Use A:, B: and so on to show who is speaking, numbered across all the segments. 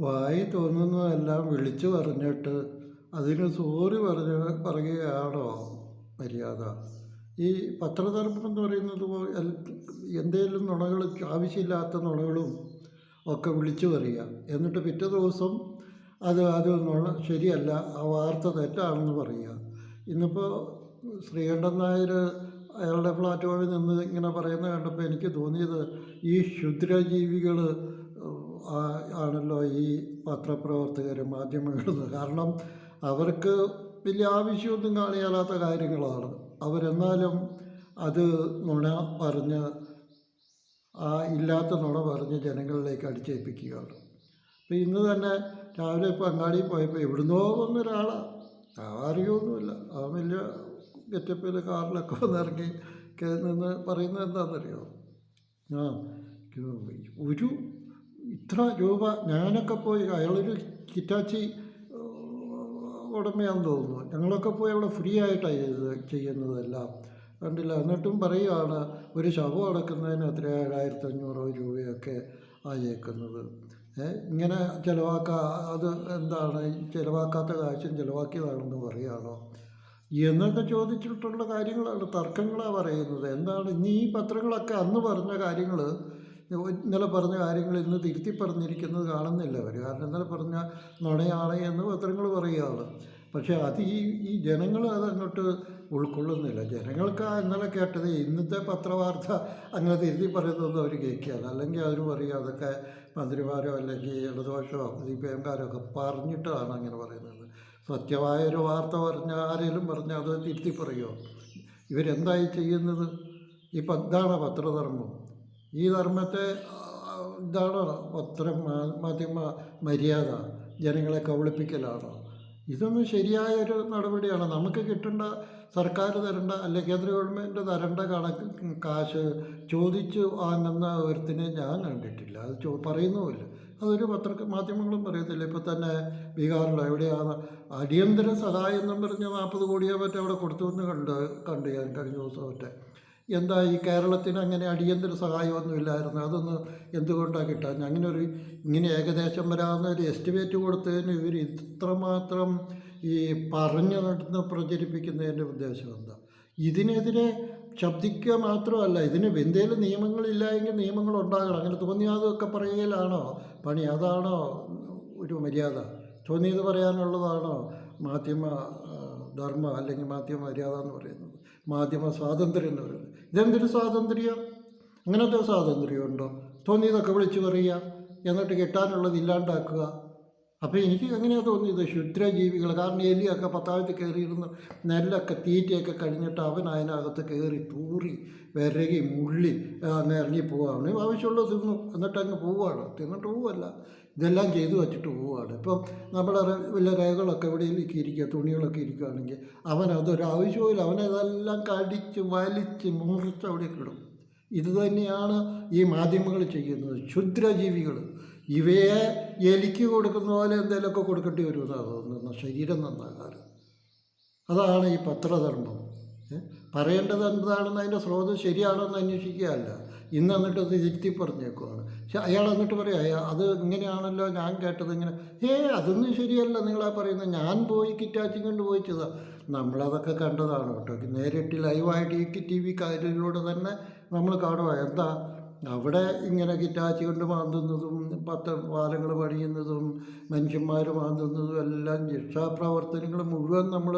A: വായി തോന്നുന്നതെല്ലാം വിളിച്ചു പറഞ്ഞിട്ട്. അതിന് സോറി പറഞ്ഞ പറയുകയാണോ? മര്യാദ. ഈ പത്രധർമ്മം എന്ന് പറയുന്നത് എന്തെങ്കിലും നുണകൾ ആവശ്യമില്ലാത്ത നുണകളും ഒക്കെ വിളിച്ചു പറയുക. എന്നിട്ട് പിറ്റേ ദിവസം അത് അത് നുണ ശരിയല്ല ആ വാർത്ത തെറ്റാണെന്ന് പറയുക. ഇന്നിപ്പോൾ ശ്രീകണ്ഠൻ നായർ അയാളുടെ പ്ലാറ്റ്ഫോമിൽ നിന്ന് ഇങ്ങനെ പറയുന്നത് കണ്ടപ്പോൾ എനിക്ക് തോന്നിയത് ഈ ക്ഷുദ്രജീവികൾ ആണല്ലോ ഈ പത്രപ്രവർത്തകർ മാധ്യമങ്ങൾ കാരണം അവർക്ക് വലിയ ആവശ്യമൊന്നും കാണിയാലാത്ത കാര്യങ്ങളാണ്. അവരെന്നാലും അത് നുണ പറഞ്ഞ് ആ ഇല്ലാത്ത നുണ പറഞ്ഞ് ജനങ്ങളിലേക്ക് അടിച്ചേൽപ്പിക്കുകയാണ്. അപ്പോൾ ഇന്ന് തന്നെ രാവിലെ ഇപ്പോൾ അങ്ങാടിയിൽ പോയപ്പോൾ എവിടുന്നോ വന്നൊരാളാണ് അറിയൊന്നുമില്ല. ആ വലിയ ഗെറ്റപ്പിൽ കാറിലൊക്കെ വന്നിറങ്ങി നിന്ന് പറയുന്നത് എന്താണെന്നറിയോ? ആ ഒരു ഇത്ര രൂപ ഞാനൊക്കെ പോയി അയാളൊരു കിറ്റാച്ചി ഉടമയാണെന്ന് തോന്നുന്നു. ഞങ്ങളൊക്കെ പോയി അവിടെ ഫ്രീ ആയിട്ടാണ് ചെയ്ത് ചെയ്യുന്നതെല്ലാം. കണ്ടില്ല. എന്നിട്ടും പറയുകയാണ് ഒരു ശവം അടക്കുന്നതിന് എത്ര ഏഴായിരത്തി അഞ്ഞൂറോ രൂപയൊക്കെ ആയേക്കുന്നത്. ഇങ്ങനെ ചിലവാക്ക അത് എന്താണ്? ചിലവാക്കാത്ത കാശും ചിലവാക്കിയതാണെന്ന് പറയുകയാണോ എന്നൊക്കെ ചോദിച്ചിട്ടുള്ള കാര്യങ്ങളാണ് തർക്കങ്ങളാണ് പറയുന്നത്. എന്താണ്? ഇനി ഈ പത്രങ്ങളൊക്കെ അന്ന് പറഞ്ഞ കാര്യങ്ങൾ ഇന്നലെ പറഞ്ഞ കാര്യങ്ങൾ ഇന്ന് തിരുത്തി പറഞ്ഞിരിക്കുന്നത് കാണുന്നില്ല അവർ കാരണം ഇന്നലെ പറഞ്ഞ നുണയാണ് എന്ന് പത്രങ്ങൾ പറയുകയാണ്. പക്ഷേ അത് ഈ ഈ ജനങ്ങൾ അതങ്ങോട്ട് ഉൾക്കൊള്ളുന്നില്ല. ജനങ്ങൾക്ക് ഇന്നലെ കേട്ടത് ഇന്നത്തെ പത്രവാർത്ത അങ്ങനെ തിരുത്തി പറയുന്നതൊന്നും അവർ കേൾക്കുകയാണ് അല്ലെങ്കിൽ അവർ പറയുക അതൊക്കെ മന്ത്രിമാരോ അല്ലെങ്കിൽ ഇടതുപക്ഷമോ സി പി എംകാരോ ഒക്കെ പറഞ്ഞിട്ടാണ് അങ്ങനെ പറയുന്നത്. സത്യമായ ഒരു വാർത്ത പറഞ്ഞ ആരെങ്കിലും പറഞ്ഞാൽ അത് തിരുത്തി പറയുമോ ഇവരെന്തായി ചെയ്യുന്നത്? ഈ പ- ഇതാണ് പത്രധർമ്മം. ഈ ധർമ്മത്തെ ഇതാണ്? പത്രം മാധ്യമ മര്യാദ ജനങ്ങളെ കബളിപ്പിക്കലാണോ ഇതൊന്നും ശരിയായ ഒരു നടപടിയാണ്. നമുക്ക് കിട്ടേണ്ട സർക്കാർ തരേണ്ട അല്ലെ കേന്ദ്ര ഗവൺമെന്റ് തരേണ്ട കണക്ക് കാശ് ചോദിച്ച് വാങ്ങുന്ന ഒരുത്തിനെ ഞാൻ കണ്ടിട്ടില്ല. അത് ചോ പറയുന്നുമില്ല. അതൊരു പത്ര മാധ്യമങ്ങളും പറയത്തില്ല ഇപ്പം തന്നെ ബീഹാറിലോ എവിടെയാണ്? അടിയന്തര സഹായം എന്നും പറഞ്ഞ് നാൽപ്പത് കോടിയോ മറ്റോ അവിടെ കൊടുത്തു എന്ന് കണ്ട് കണ്ടു ഞാൻ കഴിഞ്ഞ ദിവസം മറ്റേ എന്താ ഈ കേരളത്തിന് അങ്ങനെ അടിയന്തര സഹായമൊന്നും ഇല്ലായിരുന്നു അതൊന്ന് എന്തുകൊണ്ടാണ് കിട്ടാൻ അങ്ങനെ ഒരു ഇങ്ങനെ ഏകദേശം വരാവുന്ന ഒരു എസ്റ്റിമേറ്റ് കൊടുത്തതിന് ഇവർ ഇത്രമാത്രം ഈ പറഞ്ഞു നടന്ന് പ്രചരിപ്പിക്കുന്നതിന്റെ ഉദ്ദേശം എന്താ? ഇതിനെതിരെ ശബ്ദിക്കുക മാത്രമല്ല ഇതിന് എന്തെങ്കിലും നിയമങ്ങളില്ലായെങ്കിൽ നിയമങ്ങൾ ഉണ്ടാകണം അങ്ങനെ തോന്നിയാതൊക്കെ പറയുകയിലാണോ? പണി അതാണോ ഒരു മര്യാദ? തോന്നിയത് പറയാനുള്ളതാണോ മാധ്യമ ധർമ്മ അല്ലെങ്കിൽ മാധ്യമ മര്യാദ എന്ന് പറയുന്നത്? മാധ്യമ സ്വാതന്ത്ര്യം എന്ന് പറയുന്നത്? ഇതെന്തൊരു സ്വാതന്ത്ര്യം? അങ്ങനത്തെ സ്വാതന്ത്ര്യമുണ്ടോ? തോന്നിയതൊക്കെ വിളിച്ചു പറയുക എന്നിട്ട് കിട്ടാനുള്ളത് ഇല്ലാണ്ടാക്കുക. അപ്പോൾ എനിക്ക് എങ്ങനെയാണ് തോന്നിയത്? ക്ഷുദ്രജീവികൾ കാരണം എലിയൊക്കെ പത്താമത്തെ കയറിയിരുന്ന് നെല്ലൊക്കെ തീറ്റയൊക്കെ കഴിഞ്ഞിട്ട് അവൻ അതിനകത്ത് കയറി തൂറി വിരകി മുള്ളി അങ്ങ് ഇറങ്ങി പോവുകയാണ്. ആവശ്യമുള്ളത് തിന്നു എന്നിട്ട് അങ്ങ് പോവുകയാണ്. തിന്നിട്ട് പോവുമല്ല ഇതെല്ലാം ചെയ്തു വച്ചിട്ട് പോവുകയാണ് ഇപ്പം നമ്മുടെ വലിയ രേഖകളൊക്കെ ഇവിടെ ഇരിക്കുക തുണികളൊക്കെ ഇരിക്കുകയാണെങ്കിൽ അവൻ അതൊരാവശ്യവുമില്ല അവനതെല്ലാം കടിച്ച് വലിച്ച് മുറിച്ച് അവിടെ കിടും ഇത് തന്നെയാണ് ഈ മാധ്യമങ്ങൾ ചെയ്യുന്നത്. ക്ഷുദ്രജീവികൾ. ഇവയെ എലിക്ക് കൊടുക്കുന്ന പോലെ എന്തെങ്കിലുമൊക്കെ കൊടുക്കേണ്ടി വരുമെന്നാണ് തോന്നുന്നത്. ശരീരം നന്നാകാൻ അതാണ് ഈ പത്രധർമ്മം? പറയേണ്ടത് എന്താണെന്ന് അതിന്റെ സ്രോതസ് ശരിയാണെന്ന് അന്വേഷിക്കുകയല്ല. ഇന്ന് എന്നിട്ട് അത് തിരുത്തി പറഞ്ഞേക്കുവാണ്. പക്ഷെ അയാൾ എന്നിട്ട് പറയാം "അയ്യ, അത് ഇങ്ങനെയാണല്ലോ ഞാൻ കേട്ടത് ഇങ്ങനെ. ഏ അതൊന്നും ശരിയല്ല നിങ്ങളാ പറയുന്നത് ഞാൻ പോയി കിറ്റാച്ചും കൊണ്ട് പോയിച്ചതാ. നമ്മളതൊക്കെ കണ്ടതാണ് കേട്ടോ. നേരിട്ട് ലൈവായിട്ട് ഈ ടി വി കാര്യങ്ങളിലൂടെ തന്നെ നമ്മൾ കാണുക എന്താ? അവിടെ ഇങ്ങനെ കിറ്റാച്ചി കൊണ്ട് മാന്തുന്നതും പത്ത് പാലങ്ങൾ പണിയുന്നതും മനുഷ്യന്മാർ മാന്തുന്നതും എല്ലാം രക്ഷാപ്രവർത്തനങ്ങൾ മുഴുവൻ നമ്മൾ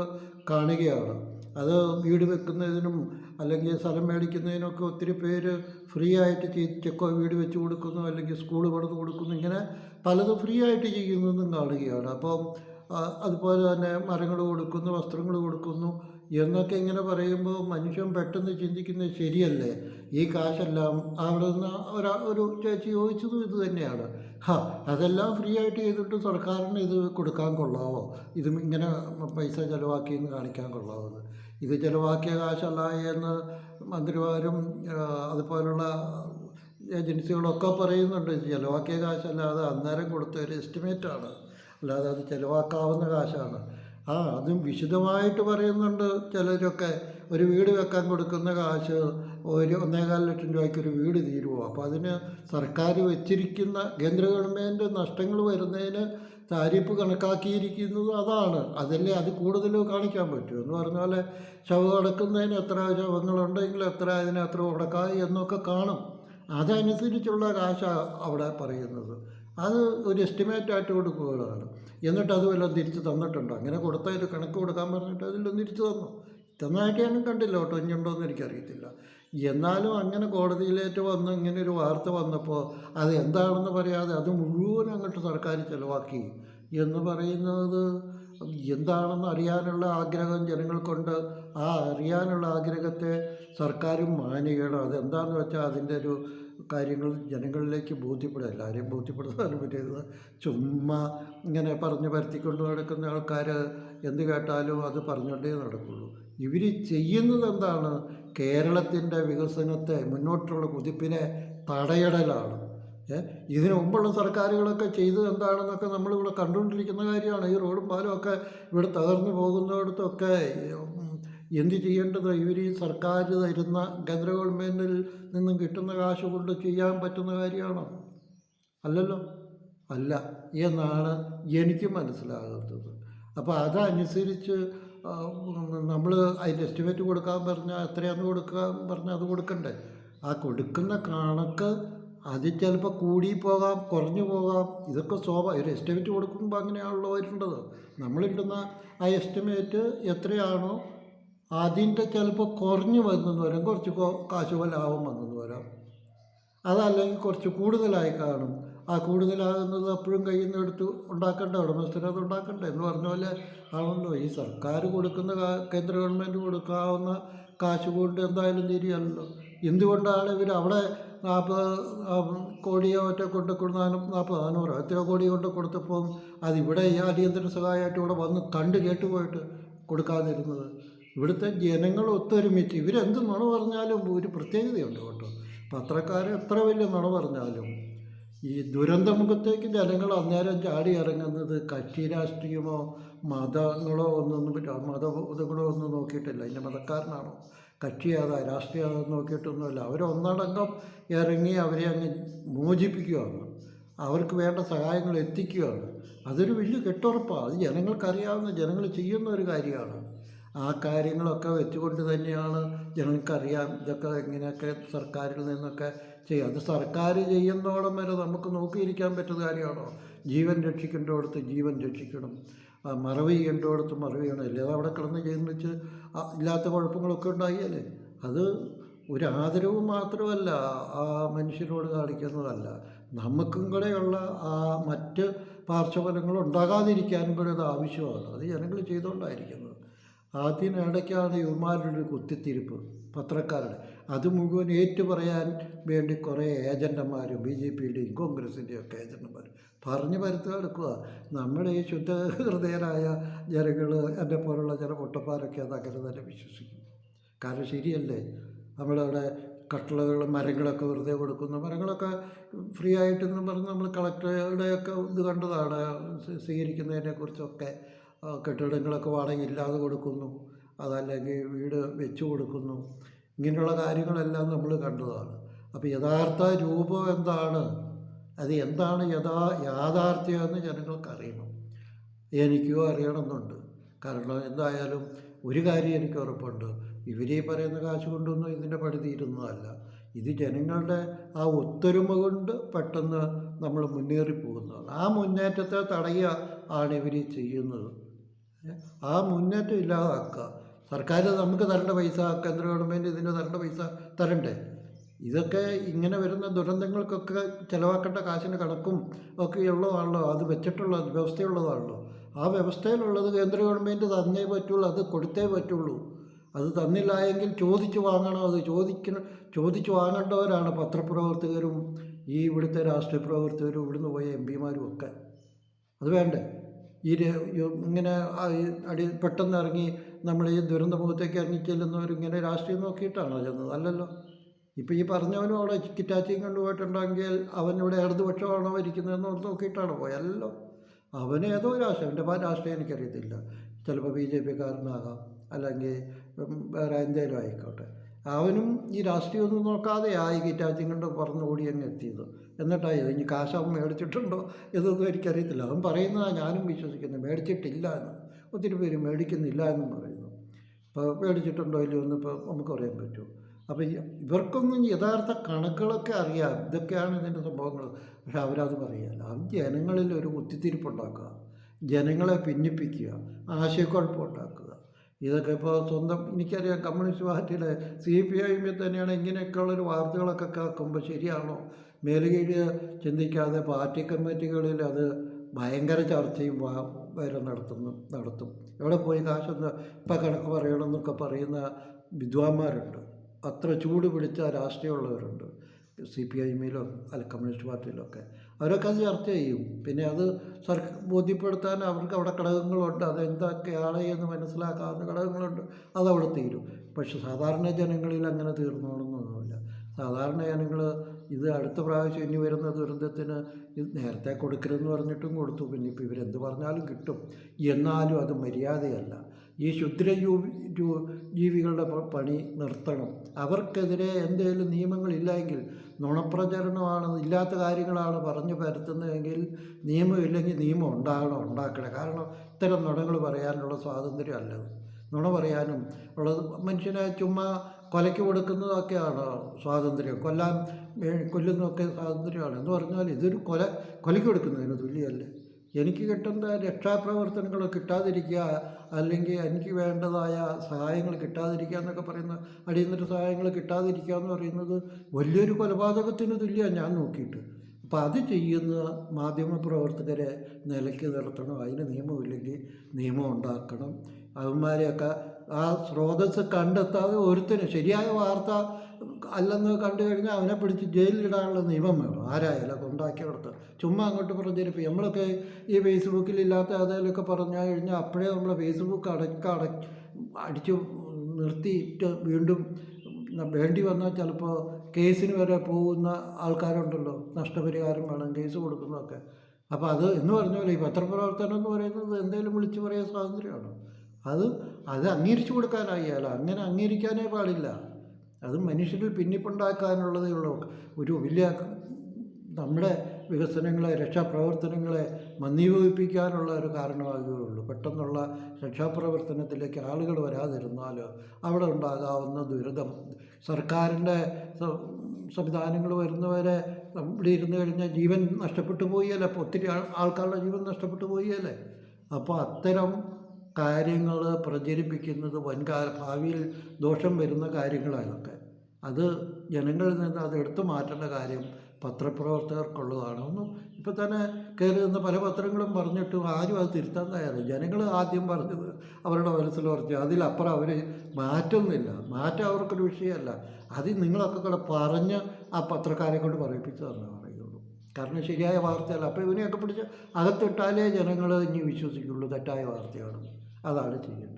A: കാണുകയാണ്. അത് വീട് വെക്കുന്നതിനും അല്ലെങ്കിൽ സ്ഥലം മേടിക്കുന്നതിനൊക്കെ ഒത്തിരി പേര് ഫ്രീ ആയിട്ട് ചെക്കോ വീട് വെച്ച് കൊടുക്കുന്നു അല്ലെങ്കിൽ സ്കൂൾ പണിത് കൊടുക്കുന്നു ഇങ്ങനെ പലതും ഫ്രീ ആയിട്ട് ചെയ്യുന്നതും കാണുകയാണ്. അപ്പം അതുപോലെ തന്നെ മരങ്ങൾ കൊടുക്കുന്നു വസ്ത്രങ്ങൾ കൊടുക്കുന്നു എന്നൊക്കെ ഇങ്ങനെ പറയുമ്പോൾ മനുഷ്യൻ പെട്ടെന്ന് ചിന്തിക്കുന്നത് ശരിയല്ലേ? ഈ കാശെല്ലാം അവിടെ നിന്ന് ഒരാ ഒരു ചേച്ചി ചോദിച്ചതും ഇത് തന്നെയാണ്. ഹാ അതെല്ലാം ഫ്രീ ആയിട്ട് ചെയ്തിട്ട് സർക്കാരിന് ഇത് കൊടുക്കാൻ കൊള്ളാവോ? ഇത് ഇങ്ങനെ പൈസ ചിലവാക്കിയെന്ന് കാണിക്കാൻ കൊള്ളാവോ ഇത് ചിലവാക്കിയ കാശല്ല എന്ന് മന്ത്രിമാരും അതുപോലുള്ള ഏജൻസികളൊക്കെ പറയുന്നുണ്ട്. ചിലവാക്കിയ കാശല്ലാതെ അന്നേരം കൊടുത്ത ഒരു എസ്റ്റിമേറ്റാണ് അല്ലാതെ അത് ചിലവാക്കാവുന്ന കാശാണ്. ആ അതും വിശദമായിട്ട് പറയുന്നുണ്ട് ചിലരൊക്കെ. ഒരു വീട് വെക്കാൻ കൊടുക്കുന്ന കാശ് ഒരു ഒന്നേകാൽ ലക്ഷം രൂപയ്ക്ക് ഒരു വീട് തീരുമോ അപ്പോൾ അതിന് സർക്കാർ വെച്ചിരിക്കുന്ന കേന്ദ്ര ഗവൺമെന്റ് നഷ്ടങ്ങൾ വരുന്നതിന് താരിഫ് കണക്കാക്കിയിരിക്കുന്നത് അതാണ്. അതല്ലേ അത് കൂടുതൽ കാണിക്കാൻ പറ്റൂ? എന്ന് പറഞ്ഞാൽ ശവം അടക്കുന്നതിന് എത്ര ശവങ്ങളുണ്ടെങ്കിൽ എത്ര അതിന് എത്ര ഉടക്കായി എന്നൊക്കെ കാണും. അതനുസരിച്ചുള്ള കാശ അവിടെ പറയുന്നത്. അത് ഒരു എസ്റ്റിമേറ്റ് ആയിട്ട് കൊടുക്കുകയാണ് എന്നിട്ട് അത് വല്ലതും തിരിച്ച് തന്നിട്ടുണ്ടോ? അങ്ങനെ കൊടുത്തതിൽ കണക്ക് കൊടുക്കാൻ പറഞ്ഞിട്ട് അതിലൊന്നും തിരിച്ചു തന്നു? തന്നതായിട്ട് ഞാനും കണ്ടില്ല കേട്ടോ ഇനിയുണ്ടോയെന്ന് എനിക്കറിയത്തില്ല. എന്നാലും അങ്ങനെ കോടതിയിലേക്ക് വന്ന് ഇങ്ങനെ ഒരു വാർത്ത വന്നപ്പോൾ അത് എന്താണെന്ന് പറയാതെ അത് മുഴുവൻ അങ്ങോട്ട് സർക്കാർ ചിലവാക്കി. എന്ന് പറയുന്നത് എന്താണെന്ന് അറിയാനുള്ള ആഗ്രഹം ജനങ്ങൾക്കുണ്ട്. ആ അറിയാനുള്ള ആഗ്രഹത്തെ സർക്കാരും മാനിക്കണം അതെന്താണെന്ന് വെച്ചാൽ അതിന്റെ ഒരു കാര്യങ്ങൾ ജനങ്ങളിലേക്ക് ബോധ്യപ്പെടുക. എല്ലാവരെയും ബോധ്യപ്പെടുത്താനും പറ്റിയത് ചുമ്മാ ഇങ്ങനെ പറഞ്ഞ് പരത്തിക്കൊണ്ട് നടക്കുന്ന ആൾക്കാർ എന്ത് കേട്ടാലും അത് പറഞ്ഞുകൊണ്ടേ നടക്കുള്ളൂ. ഇവർ ചെയ്യുന്നത് എന്താണ്? കേരളത്തിന്റെ വികസനത്തെ മുന്നോട്ടുള്ള കുതിപ്പിനെ തടയിടലാണ്. ഇതിനു മുമ്പുള്ള സർക്കാരുകളൊക്കെ ചെയ്തത് എന്താണെന്നൊക്കെ നമ്മളിവിടെ കണ്ടുകൊണ്ടിരിക്കുന്ന കാര്യമാണ്. ഈ റോഡും പാലും ഒക്കെ ഇവിടെ തകർന്നു പോകുന്നിടത്തൊക്കെ എന്ത് ചെയ്യേണ്ടത്? ഇവർ ഈ സർക്കാർ തരുന്ന കേന്ദ്ര ഗവൺമെന്റിൽ നിന്നും കിട്ടുന്ന കാശ് കൊണ്ട് ചെയ്യാൻ പറ്റുന്ന കാര്യമാണോ? അല്ലല്ലോ. അല്ല. എന്നാണ് എനിക്ക് മനസ്സിലാകുന്നത്. അപ്പോൾ അതനുസരിച്ച് നമ്മൾ അതിന്റെ എസ്റ്റിമേറ്റ് കൊടുക്കാൻ പറഞ്ഞാൽ എത്രയാണെന്ന് കൊടുക്കാൻ പറഞ്ഞാൽ അത് കൊടുക്കണ്ടേ? ആ കൊടുക്കുന്ന കണക്ക് അത് ചിലപ്പോൾ കൂടി പോകാം കുറഞ്ഞു പോകാം. ഇതൊക്കെ സ്വാഭാവിക ഒരു എസ്റ്റിമേറ്റ് കൊടുക്കുമ്പോൾ അങ്ങനെയാണല്ലോ വരുന്നത്. നമ്മളിടുന്ന ആ എസ്റ്റിമേറ്റ് എത്രയാണോ അതിന്റെ ചിലപ്പോൾ കുറഞ്ഞു വന്നെന്ന് വരാം കുറച്ച് കൊ- കാശ് ലാഭം വന്നെന്ന് വരാം. അതല്ലെങ്കിൽ കുറച്ച് കൂടുതലായി കാണും. ആ കൂടുതലാകുന്നത് അപ്പോഴും കയ്യിൽ നിന്ന് എടുത്ത് ഉണ്ടാക്കണ്ടേ ഉടമസ്ഥരെ അത് ഉണ്ടാക്കണ്ടേ എന്ന് പറഞ്ഞ പോലെ ആണല്ലോ. ഈ സർക്കാർ കൊടുക്കുന്ന കേന്ദ്ര ഗവൺമെന്റ് കൊടുക്കാവുന്ന കാശ് കൊണ്ട് എന്തായാലും തിരിയല്ലോ എന്തുകൊണ്ടാണ് ഇവർ അവിടെ നാൽപ്പത് കോടിയോ ഒറ്റ കൊണ്ട് കൊടുത്താലും നാൽപ്പത് നാനൂറ് എത്രയോ കോടി കൊണ്ട് കൊടുത്തപ്പോൾ അതിവിടെ ഈ അടിയന്തര സഹായമായിട്ട് ഇവിടെ വന്ന് കണ്ട് കേട്ടുപോയിട്ട് കൊടുക്കാതിരുന്നത്. ഇവിടുത്തെ ജനങ്ങൾ ഒത്തൊരുമിച്ച് ഇവരെന്ത് നുണ പറഞ്ഞാലും ഒരു പ്രത്യേകതയുണ്ട് കേട്ടോ. പത്രക്കാർ എത്ര വലിയ നുണ പറഞ്ഞാലും ഈ ദുരന്തമുഖത്തേക്ക് ജനങ്ങൾ അന്നേരം ചാടി ഇറങ്ങുന്നത് കക്ഷി രാഷ്ട്രീയമോ മതങ്ങളോ ഒന്നൊന്നും മത മതങ്ങളോ ഒന്നും നോക്കിയിട്ടില്ല. ഇന്ന മതക്കാരനാണോ? കക്ഷി ഏതാ രാഷ്ട്രീയ നോക്കിയിട്ടൊന്നുമില്ല. അവരൊന്നടങ്കം ഇറങ്ങി അവരെ അങ്ങ് മോചിപ്പിക്കുകയാണ്. അവർക്ക് വേണ്ട സഹായങ്ങൾ എത്തിക്കുകയാണ്. അതൊരു വലിയ കെട്ടുറപ്പാണ് അത് ജനങ്ങൾക്കറിയാവുന്ന ജനങ്ങൾ ചെയ്യുന്ന ഒരു കാര്യമാണ്. ആ കാര്യങ്ങളൊക്കെ വെച്ചുകൊണ്ട് തന്നെയാണ് ജനങ്ങൾക്കറിയാം ഇതൊക്കെ ഇങ്ങനെയൊക്കെ സർക്കാരിൽ നിന്നൊക്കെ ചെയ്യും. അത് സർക്കാർ ചെയ്യുന്നോളം വരെ നമുക്ക് നോക്കിയിരിക്കാൻ പറ്റുന്ന കാര്യമാണോ? ജീവൻ രക്ഷിക്കേണ്ടടുത്ത് ജീവൻ രക്ഷിക്കണം. മറവ് ചെയ്യേണ്ടടുത്ത് മറവ് ചെയ്യണം. അല്ലാതെ അവിടെ കിടന്ന് ചെയ്യുന്ന വെച്ച് ഇല്ലാത്ത കുഴപ്പങ്ങളൊക്കെ ഉണ്ടായില്ലേ? അത് ഒരു ആദരവ് മാത്രമല്ല ആ മനുഷ്യരോട് കാണിക്കുന്നതല്ല. നമുക്കും കൂടെയുള്ള ആ മറ്റ് പാർശ്വഫലങ്ങൾ ഉണ്ടാകാതിരിക്കാനും കൂടെ അത് ആവശ്യമാണ്. അത് ജനങ്ങൾ ചെയ്തുകൊണ്ടായിരിക്കുന്നത്. അതിനിടയ്ക്കാണ് ഇവന്മാരുടെ ഒരു കുത്തിത്തിരിപ്പ് പത്രക്കാരുടെ. അത് മുഴുവൻ ഏറ്റു പറയാൻ വേണ്ടി കുറേ ഏജന്റന്മാരും ബി ജെ പിയുടെയും കോൺഗ്രസിന്റെയും ഒക്കെ ഏജന്റന്മാർ പറഞ്ഞു പരുത്ത് കിടക്കുക നമ്മുടെ ഈ ശുദ്ധ ഹൃദയരായ ജനങ്ങൾ എന്നെ പോലുള്ള ചില പൊട്ടപ്പാരൊക്കെ അത് അങ്ങനെ തന്നെ വിശ്വസിക്കും. കാരണം ശരിയല്ലേ? നമ്മളവിടെ കട്ടളകൾ മരങ്ങളൊക്കെ വെറുതെ കൊടുക്കുന്നു മരങ്ങളൊക്കെ ഫ്രീ ആയിട്ടെന്ന് പറഞ്ഞ് നമ്മൾ കളക്ടറുടെയൊക്കെ ഇത് കണ്ടതാണ് സ്വീകരിക്കുന്നതിനെക്കുറിച്ചൊക്കെ. കെട്ടിടങ്ങളൊക്കെ വാടകയ്ക്ക് ഇല്ലാതെ കൊടുക്കുന്നു. അതല്ലെങ്കിൽ വീട് വെച്ചു കൊടുക്കുന്നു. ഇങ്ങനെയുള്ള കാര്യങ്ങളെല്ലാം നമ്മൾ കണ്ടതാണ്. അപ്പോൾ യഥാർത്ഥ രൂപം എന്താണ്? അത് എന്താണ് യഥാ യാഥാർത്ഥ്യമെന്ന് ജനങ്ങൾക്കറിയണം. എനിക്കും അറിയണമെന്നുണ്ട്. കാരണം എന്തായാലും ഒരു കാര്യം എനിക്ക് ഉറപ്പുണ്ട്. ഇവർ ഈ പറയുന്ന കാശ് കൊണ്ടൊന്നും ഇതിന്റെ പണി തീരുന്നതല്ല. ഇത് ജനങ്ങളുടെ ആ ഒത്തൊരുമ കൊണ്ട് പെട്ടെന്ന് നമ്മൾ മുന്നേറി പോകുന്നതാണ് ആ മുന്നേറ്റത്തെ തടയുക ആണ് ഇവർ ചെയ്യുന്നത്? ആ മുന്നേറ്റം ഇല്ലാതാക്കുക. സർക്കാർ നമുക്ക് തരേണ്ട പൈസ കേന്ദ്ര ഗവൺമെന്റ് ഇതിന് തരേണ്ട പൈസ തരണ്ടേ? ഇതൊക്കെ ഇങ്ങനെ വരുന്ന ദുരന്തങ്ങൾക്കൊക്കെ ചിലവാക്കേണ്ട കാശിന് കണക്കും ഒക്കെ ഉള്ളതാണല്ലോ. അത് വെച്ചിട്ടുള്ള വ്യവസ്ഥയുള്ളതാണല്ലോ. ആ വ്യവസ്ഥയിലുള്ളത് കേന്ദ്ര ഗവൺമെന്റ് തന്നേ പറ്റുള്ളൂ അത് കൊടുത്തേ പറ്റുള്ളൂ. അത് തന്നില്ല എങ്കിൽ ചോദിച്ചു വാങ്ങണം. അത് ചോദിക്കണം ചോദിച്ചു വാങ്ങേണ്ടവരാണ് പത്രപ്രവർത്തകരും ഈ ഇവിടുത്തെ രാഷ്ട്രീയ പ്രവർത്തകരും ഇവിടുന്ന് പോയ എം പിമാരും ഒക്കെ. അത് വേണ്ടേ? ഈ ഇങ്ങനെ അടി പെട്ടെന്ന് ഇറങ്ങി നമ്മൾ ഈ ദുരന്ത മുഖത്തേക്ക് ഇറങ്ങി ചെല്ലുന്നവരിങ്ങനെ രാഷ്ട്രീയം നോക്കിയിട്ടാണോ ചെന്നത്? അല്ലല്ലോ. ഇപ്പോൾ ഈ പറഞ്ഞവനും അവിടെ കിറ്റാച്ചിയും കൊണ്ടുപോയിട്ടുണ്ടെങ്കിൽ അവൻ ഇവിടെ ഇടതുപക്ഷമാണോ ഇരിക്കുന്നതെന്ന് ഓർത്ത് നോക്കിയിട്ടാണോ പോയല്ലോ. അവന് ഏതോ രാഷ്ട്രീയം എന്റെ ആ രാഷ്ട്രീയം എനിക്കറിയത്തില്ല. ചിലപ്പോൾ ബി ജെ പിക്കാരനാകാം അല്ലെങ്കിൽ വേറെ എന്തെങ്കിലും ആയിക്കോട്ടെ. അവനും ഈ രാഷ്ട്രീയമൊന്നും നോക്കാതെ ആയി കിറ്റാച്ചും കൊണ്ട് പറഞ്ഞ് ഓടി അങ്ങ് എത്തിയത്. എന്നിട്ടായി ഇനി കാശ് അവൻ മേടിച്ചിട്ടുണ്ടോ ഇതൊന്നും എനിക്കറിയത്തില്ല. അവൻ പറയുന്നതാണ് ഞാനും വിശ്വസിക്കുന്നത് മേടിച്ചിട്ടില്ല എന്ന്. ഒത്തിരി പേര് മേടിക്കുന്നില്ല എന്നും പറയുന്നു. ഇപ്പോൾ മേടിച്ചിട്ടുണ്ടോ ഇല്ലയോ എന്ന് ഇപ്പോൾ നമുക്ക് പറയാൻ പറ്റുമോ? അപ്പോൾ ഇവർക്കൊന്നും യഥാർത്ഥ കണക്കുകളൊക്കെ അറിയാം. ഇതൊക്കെയാണ് ഇതിന്റെ സംഭവങ്ങൾ. പക്ഷെ അവരത് പറയുകയല്ല അത് ജനങ്ങളിൽ ഒരു കുത്തിത്തിരിപ്പുണ്ടാക്കുക. ജനങ്ങളെ ഭിന്നിപ്പിക്കുക. ആശയക്കുഴപ്പം ഉണ്ടാക്കുക ഇതൊക്കെ ഇപ്പോൾ സ്വന്തം എനിക്കറിയാം കമ്മ്യൂണിസ്റ്റ് പാർട്ടിയിലെ സി പി ഐമ്മിൽ തന്നെയാണ് ഇങ്ങനെയൊക്കെയുള്ളൊരു വാർത്തകളൊക്കെ കേൾക്കുമ്പോൾ ശരിയാണോ? മേലുകീഴ് ചിന്തിക്കാതെ പാർട്ടി കമ്മിറ്റികളിൽ അത് ഭയങ്കര ചർച്ചയും വരെ നടത്തുന്നു നടത്തും. എവിടെ പോയി കാശെന്ന് ഇപ്പം കണക്ക് പറയണമെന്നൊക്കെ പറയുന്ന വിദ്വാന്മാരുണ്ട്. അത്ര ചൂട് പിടിച്ച രാഷ്ട്രീയമുള്ളവരുണ്ട്. സി പി ഐ എമ്മിലും അല്ല കമ്മ്യൂണിസ്റ്റ് പാർട്ടിയിലൊക്കെ. അവരൊക്കെ അത് ചർച്ച ചെയ്യും. പിന്നെ അത് സർ ബോധ്യപ്പെടുത്താൻ അവർക്ക് അവിടെ ഘടകങ്ങളുണ്ട്. അതെന്തൊക്കെയാണ് എന്ന് മനസ്സിലാക്കാവുന്ന ഘടകങ്ങളുണ്ട്. അതവിടെ തീരും. പക്ഷെ സാധാരണ ജനങ്ങളിൽ അങ്ങനെ തീർന്നോളുന്നൊന്നുമില്ല. സാധാരണ ജനങ്ങൾ ഇത് അടുത്ത പ്രാവശ്യം ഇനി വരുന്ന ദുരന്തത്തിന് ഇത് നേരത്തെ കൊടുക്കരുതെന്ന് പറഞ്ഞിട്ടും കൊടുത്തു. പിന്നെ ഇപ്പോൾ ഇവരെന്ത് പറഞ്ഞാലും കിട്ടും. എന്നാലും അത് മര്യാദയല്ല. ഈ ജൂ- ജീവികളുടെ പണി നിർത്തണം. അവർക്കെതിരെ എന്തെങ്കിലും നിയമങ്ങളില്ലെങ്കിൽ നുണപ്രചരണമാണ് ഇല്ലാത്ത കാര്യങ്ങളാണ് പറഞ്ഞു പരത്തുന്നതെങ്കിൽ നിയമമില്ലെങ്കിൽ നിയമം ഉണ്ടാകണം ഉണ്ടാക്കണം. കാരണം ഇത്തരം നുണകൾ പറയാനുള്ള സ്വാതന്ത്ര്യം അല്ലത്. നുണ പറയാനും ഉള്ളത് മനുഷ്യനെ ചുമ്മാ കൊലയ്ക്ക് കൊടുക്കുന്നതൊക്കെയാണ് സ്വാതന്ത്ര്യം. കൊല്ലാൻ കൊല്ലുന്നതൊക്കെ സ്വാതന്ത്ര്യമാണ്. എന്ന് പറഞ്ഞാൽ ഇതൊരു കൊല കൊലയ്ക്ക് കൊടുക്കുന്നതിന് തുല്യമല്ലേ? എനിക്ക് കിട്ടുന്ന രക്ഷാപ്രവർത്തനങ്ങൾ കിട്ടാതിരിക്കുക അല്ലെങ്കിൽ എനിക്ക് വേണ്ടതായ സഹായങ്ങൾ കിട്ടാതിരിക്കുക എന്നൊക്കെ പറയുന്ന അടിയന്തര സഹായങ്ങൾ കിട്ടാതിരിക്കുക എന്ന് പറയുന്നത് വലിയൊരു കൊലപാതകത്തിന് തുല്യമാണ് ഞാൻ നോക്കിയിട്ട്. അപ്പം അത് ചെയ്യുന്ന മാധ്യമപ്രവർത്തകരെ നിലയ്ക്ക് നിർത്തണം. അതിന് നിയമമില്ലെങ്കിൽ നിയമം ഉണ്ടാക്കണം. അവന്മാരെയൊക്കെ ആ സ്രോതസ് കണ്ടെത്താതെ ഒരുത്തന് ശരിയായ വാർത്ത അല്ലെന്ന് കണ്ടു കഴിഞ്ഞാൽ അവനെ പിടിച്ച് ജയിലിലിടാനുള്ള നിയമം വേണം. ആരായാലും അത് ഉണ്ടാക്കിയെടുത്ത് ചുമ്മാ അങ്ങോട്ട് പ്രചരിപ്പിക്കും നമ്മളൊക്കെ ഈ ഫേസ്ബുക്കിൽ ഇല്ലാത്ത അതേലൊക്കെ പറഞ്ഞു കഴിഞ്ഞാൽ അപ്പോഴേ നമ്മളെ ഫേസ്ബുക്ക് അടക്ക അട അടിച്ച് നിർത്തിയിട്ട് വീണ്ടും വേണ്ടി വന്നാൽ ചിലപ്പോൾ കേസിന് വരെ പോകുന്ന ആൾക്കാരുണ്ടല്ലോ. നഷ്ടപരിഹാരം വേണം കേസ് കൊടുക്കുന്നതൊക്കെ. അപ്പോൾ അത് എന്ന് പറഞ്ഞ പോലെ ഈ പത്രപ്രവർത്തനം എന്ന് പറയുന്നത് എന്തെങ്കിലും വിളിച്ചു പറയാൻ സ്വാതന്ത്ര്യമാണ്? അത് അത് അംഗീകരിച്ചു കൊടുക്കാനായാലോ അങ്ങനെ അംഗീകരിക്കാനേ പാടില്ല. അത് മനുഷ്യരിൽ ഭിന്നിപ്പുണ്ടാക്കാനുള്ളതേ ഉള്ളൂ. ഒരു വലിയ നമ്മുടെ വികസനങ്ങളെ രക്ഷാപ്രവർത്തനങ്ങളെ മന്ദീഭവിപ്പിക്കാനുള്ള ഒരു കാരണമാകുകയുള്ളൂ പെട്ടെന്നുള്ള രക്ഷാപ്രവർത്തനത്തിലേക്ക് ആളുകൾ വരാതിരുന്നാൽ അവിടെ ഉണ്ടാകാവുന്ന ദുരിതം. സർക്കാരിന്റെ സംവിധാനങ്ങൾ വരുന്നവരെ ഇവിടെ ഇരുന്ന് കഴിഞ്ഞാൽ ജീവൻ നഷ്ടപ്പെട്ടു പോയല്ലേ? അപ്പോൾ ഒത്തിരി ആൾ ആൾക്കാരുടെ ജീവൻ നഷ്ടപ്പെട്ടു പോയല്ലേ? അപ്പോൾ അത്തരം കാര്യങ്ങൾ പ്രചരിപ്പിക്കുന്നത് വൻകാല ഭാവിയിൽ ദോഷം വരുന്ന കാര്യങ്ങളാണ് അത് ജനങ്ങളിൽ നിന്ന് അത് എടുത്തു മാറ്റേണ്ട കാര്യം പത്രപ്രവർത്തകർക്കുള്ളതാണ്. ഒന്നും ഇപ്പം തന്നെ കയറി നിന്ന് പല പത്രങ്ങളും പറഞ്ഞിട്ടും ആരും അത് തിരുത്താൻ തയ്യാറില്ല ജനങ്ങൾ ആദ്യം പറഞ്ഞത് അവരുടെ മനസ്സിൽ പറഞ്ഞു അതിലപ്പുറം അവർ മാറ്റുന്നില്ല. മാറ്റം അവർക്കൊരു വിഷയമല്ല. അത് നിങ്ങളൊക്കെ കൂടെ പറഞ്ഞ് ആ പത്രക്കാരെ കൊണ്ട് പറയിപ്പിച്ചു തന്നെ പറയുള്ളൂ. കാരണം ശരിയായ വാർത്തയല്ല. അപ്പോൾ ഇവനെയൊക്കെ പിടിച്ച് അകത്തിട്ടാലേ ജനങ്ങൾ ഇനി വിശ്വസിക്കുള്ളൂ തെറ്റായ വാർത്തയാണ്. അതാണ് ചെയ്യേണ്ടത്